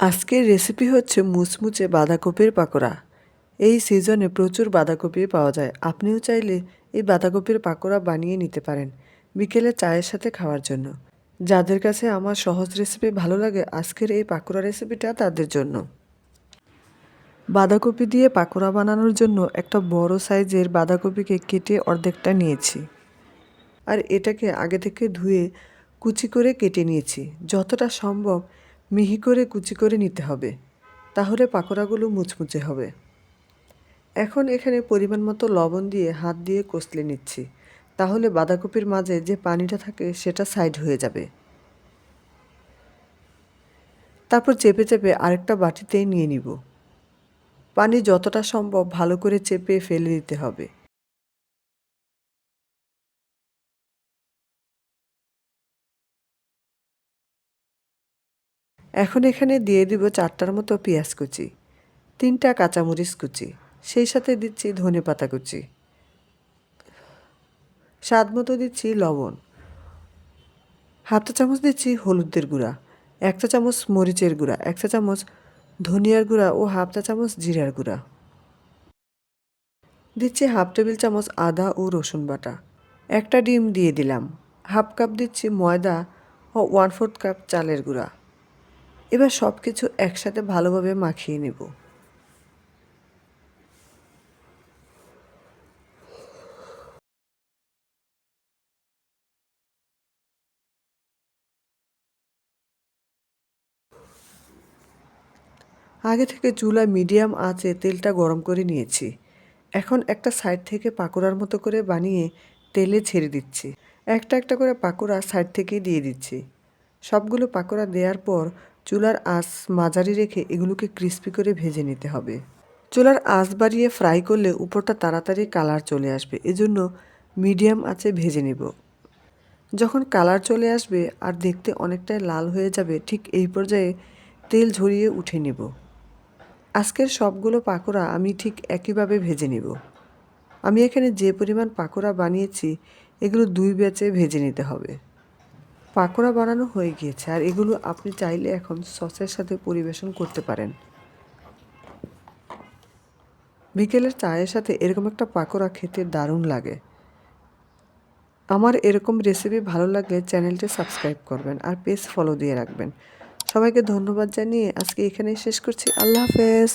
আজকের রেসিপি হচ্ছে মুচমুচে বাঁধাকপির পাকোড়া। এই সিজনে প্রচুর বাঁধাকপি পাওয়া যায়। আপনিও চাইলে এই বাঁধাকপির পাকোড়া বানিয়ে নিতে পারেন বিকেলে চায়ের সাথে খাওয়ার জন্য। যাদের কাছে আমার সহজ রেসিপি ভালো লাগে, আজকের এই পাকোড়া রেসিপিটা তাদের জন্য। বাঁধাকপি দিয়ে পাকোড়া বানানোর জন্য একটা বড় সাইজের বাঁধাকপিকে কেটে অর্ধেকটা নিয়েছি। আর এটাকে আগে থেকে ধুয়ে কুচি করে কেটে নিয়েছি। যতটা সম্ভব মিহি করে কুচি করে নিতে হবে, তাহলে পাকোড়াগুলো মুচমুচে হবে। এখন এখানে পরিমাণ মতো লবণ দিয়ে হাত দিয়ে কষলে নিচ্ছি, তাহলে বাঁধাকপির মাঝে যে পানিটা থাকে সেটা সাইড হয়ে যাবে। তারপর চেপে চেপে আরেকটা বাটিতে নিয়ে নিব। পানি যতটা সম্ভব ভালো করে চেপে ফেলে দিতে হবে। এখন এখানে দিয়ে দিব চারটার মতো পেঁয়াজ কুচি, তিনটা কাঁচামরিচ কুচি, সেই সাথে দিচ্ছি ধনে পাতা কুচি। স্বাদ মতো দিচ্ছি লবণ। চা চামচ দিচ্ছি হলুদের গুঁড়া, এক চা চামচ মরিচের গুঁড়া, এক চা চামচ ধনিয়ার গুঁড়া ও হাফ চা চামচ জিরার গুঁড়া। দিচ্ছি হাফ টেবিল চামচ আদা ও রসুন বাটা। একটা ডিম দিয়ে দিলাম। হাফ কাপ দিচ্ছি ময়দা ও ওয়ান ফোর্থ কাপ চালের গুঁড়া। এবার সব কিছু একসাথে ভালোভাবে মাখিয়ে নেব। আগে থেকে চুলা মিডিয়াম আঁচে তেলটা গরম করে নিয়েছি। এখন একটা সাইড থেকে পাকোড়ার মতো করে বানিয়ে তেলে ছেড়ে দিচ্ছি। একটা একটা করে পাকোড়া সাইড থেকে দিয়ে দিচ্ছি। সবগুলো পাকোড়া দেওয়ার পর চুলার আঁচ মাঝারি রেখে এগুলোকে ক্রিস্পি করে ভেজে নিতে হবে। চুলার আঁচ বাড়িয়ে ফ্রাই করলে উপরটা তাড়াতাড়ি কালার চলে আসবে, এজন্য মিডিয়াম আঁচে ভেজে নেব। যখন কালার চলে আসবে আর দেখতে অনেকটাই লাল হয়ে যাবে, ঠিক এই পর্যায়ে তেল ঝরিয়ে উঠে নেব। আজকের সবগুলো পাকোড়া আমি ঠিক একইভাবে ভেজে নেব। আমি এখানে যে পরিমাণ পাকোড়া বানিয়েছি, এগুলো দুই ব্যাচে ভেজে নিতে হবে। পাকোড়া বানানো হয়ে গিয়েছে আর এগুলো আপনি চাইলে এখন সসের সাথে পরিবেশন করতে পারেন। বিকেলের চায়ের সাথে এরকম একটা পাকোড়া খেতে দারুণ লাগে। আমার এরকম রেসিপি ভালো লাগলে চ্যানেলটি সাবস্ক্রাইব করবেন আর পেজ ফলো দিয়ে রাখবেন। সবাইকে ধন্যবাদ জানিয়ে আজকে এখানেই শেষ করছি। আল্লাহ হাফেজ।